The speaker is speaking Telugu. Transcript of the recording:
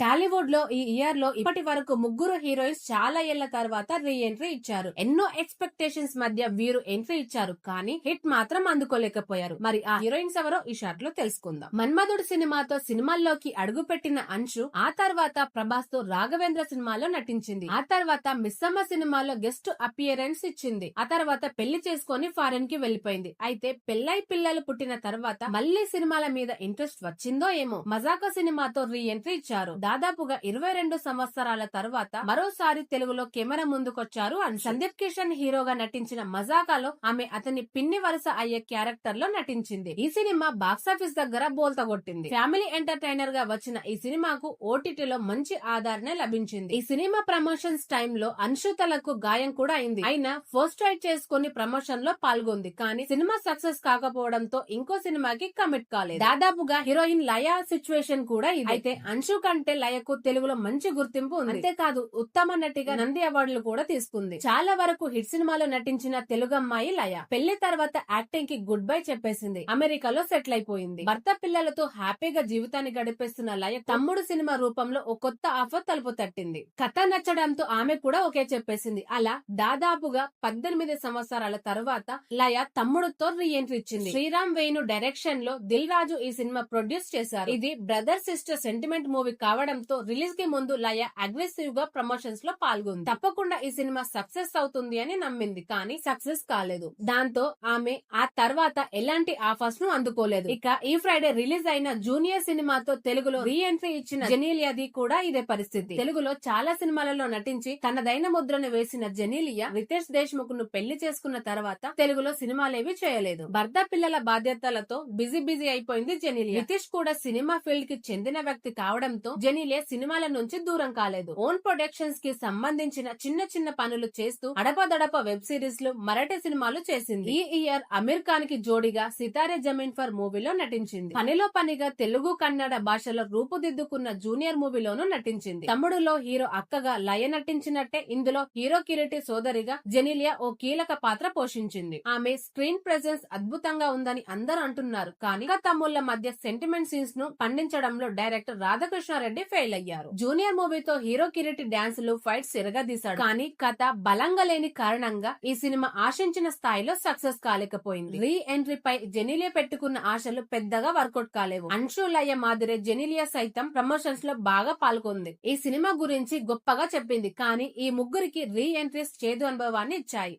టాలీవుడ్లో ఈ ఇయర్లో ఇప్పటి వరకు ముగ్గురు హీరోయిన్స్ చాలా ఏళ్ళ తర్వాత రీ ఎంట్రీ ఇచ్చారు. ఎన్నో ఎక్స్పెక్టేషన్స్ మధ్య వీరు ఎంట్రీ ఇచ్చారు కానీ హిట్ మాత్రం అందుకోలేకపోయారు. మరి ఆ హీరోయిన్స్ ఎవరో ఈ షార్ట్లో తెలుసుకుందాం. మన్మధుడు సినిమాతో సినిమాల్లోకి అడుగుపెట్టిన అంశు ఆ తర్వాత ప్రభాస్తో రాఘవేంద్ర సినిమాలో నటించింది. ఆ తర్వాత మిస్సమ్మ సినిమాలో గెస్ట్ అపియరెన్స్ ఇచ్చింది. ఆ తర్వాత పెళ్ళి చేసుకుని ఫారెన్కి వెళ్ళిపోయింది అయితే పెళ్ళై పిల్లలు పుట్టిన తర్వాత మళ్ళీ సినిమాల మీద ఇంట్రెస్ట్ వచ్చిందో ఏమో మజాకా సినిమాతో రీ ఎంట్రీ ఇచ్చారు. దాదాపుగా ఇరవై రెండు సంవత్సరాల తర్వాత మరోసారి తెలుగులో కెమెరా ముందుకొచ్చారు అండ్ సందీప్ కిషన్ హీరోగా నటించిన మజాకాలో ఆమె అతని పిన్ని వరుస అయ్యే క్యారెక్టర్లో నటించింది. ఈ సినిమా బాక్సాఫీస్ దగ్గర బోల్తా కొట్టింది ఫ్యామిలీ ఎంటర్టైనర్గా వచ్చిన ఈ సినిమాకు ఓటీటీలో మంచి ఆదరణ లభించింది. ఈ సినిమా ప్రమోషన్స్ టైంలో అన్షుతలకు గాయం కూడా అయింది. అయినా ఫస్ట్ రైడ్ చేసుకుని ప్రమోషన్లో పాల్గొంది. కానీ సినిమా సక్సెస్ కాకపోవడంతో ఇంకో సినిమాకి కమిట్ కాలేదు. దాదాపుగా హీరోయిన్ లయ సిచ్యువేషన్ కూడా ఇది. అయితే అంశు కంటే లయకు తెలుగులో మంచి గుర్తింపు ఉంది. అంతేకాదు ఉత్తమ నటిగా నంది అవార్డులు కూడా తీసుకుంది. చాలా వరకు హిట్ సినిమాలో నటించిన తెలుగు అమ్మాయి లయ. పెళ్ళి తర్వాత యాక్టింగ్కి గుడ్ బై చెప్పేసింది. అమెరికాలో సెటిల్ అయిపోయింది. భర్త పిల్లలతో హ్యాపీగా జీవితాన్ని గడిపేస్తున్న లయ తమ్ముడు సినిమా రూపంలో ఒక కొత్త ఆఫర్ తలుపు తట్టింది. కథ నచ్చడంతో ఆమె కూడా ఒకే చెప్పేసింది. అలా దాదాపుగా పద్దెనిమిది సంవత్సరాల తర్వాత లయ తమ్ముడుతో రీ ఎంట్రీ ఇచ్చింది. శ్రీరామ్ వేణు డైరెక్షన్లో దిల్ రాజు ఈ సినిమా ప్రొడ్యూస్ చేశారు. ఇది బ్రదర్ సిస్టర్ సెంటిమెంట్ మూవీ కావడం కావడంతో రిలీజ్కి ముందు లయ అగ్రెసివ్గా ప్రమోషన్స్లో పాల్గొంది. తప్పకుండా ఈ సినిమా సక్సెస్ అవుతుంది అని నమ్మింది కానీ సక్సెస్ కాలేదు. దాంతో ఆమె ఆ తర్వాత ఎలాంటి ఆఫర్స్ను అందుకోలేదు. ఇక ఈ ఫ్రైడే రిలీజ్ అయిన జూనియర్ సినిమాతో తెలుగులో రీ ఎంట్రీ ఇచ్చిన జెనీలియాది కూడా ఇదే పరిస్థితి. తెలుగులో చాలా సినిమాలలో నటించి తనదైన ముద్రను వేసిన జెనీలియా రితేష్ దేశ్ముఖ్ను పెళ్ళి చేసుకున్న తర్వాత తెలుగులో సినిమాలేవి చేయలేదు. భర్త పిల్లల బాధ్యతలతో బిజీ బిజీ అయిపోయింది జెనీలియా. రితేష్ కూడా సినిమా ఫీల్డ్కి చెందిన వ్యక్తి కావడంతో జెనీలియా సినిమాల నుంచి దూరం కాలేదు. ఓన్ ప్రొడక్షన్స్కి సంబంధించిన చిన్న చిన్న పనులు చేస్తూ అడపదడప వెబ్ సిరీస్లు మరాఠీ సినిమాలు చేసింది. ఈ ఇయర్ అమీర్ ఖాన్కి జోడిగా సితారే జమీన్ ఫర్ మూవీలో నటించింది. పనిలో పనిగా తెలుగు కన్నడ భాషలో రూపుదిద్దుకున్న జూనియర్ మూవీలోనూ నటించింది. తమ్ముడులో హీరో అక్కగా లయ నటించినట్టే ఇందులో హీరో కిరీటి సోదరిగా జెనిలియా ఓ కీలక పాత్ర పోషించింది. ఆమె స్క్రీన్ ప్రెజెన్స్ అద్భుతంగా ఉందని అందరూ అంటున్నారు. కానీ తమ్ముళ్ళ మధ్య సెంటిమెంట్ సీన్స్ను పండించడంలో డైరెక్టర్ రాధాకృష్ణారెడ్డి ఫెయిల్ అయ్యారు. జూనియర్ మూవీతో హీరో కిరీటి డాన్సులు ఫైట్స్ ఇరగదీశాడు కానీ కథ బలంగా లేని కారణంగా ఈ సినిమా ఆశించిన స్థాయిలో సక్సెస్ కాలేకపోయింది. రీ ఎంట్రీ పై జెనీలియా పెట్టుకున్న ఆశలు పెద్దగా వర్కౌట్ కాలేవు. అంశు మాదిరే జెనీలియా సైతం ప్రమోషన్స్లో బాగా పాల్గొంది. ఈ సినిమా గురించి గొప్పగా చెప్పింది. కానీ ఈ ముగ్గురికి రీ ఎంట్రీస్ చేదు అనుభవాన్ని ఇచ్చాయి.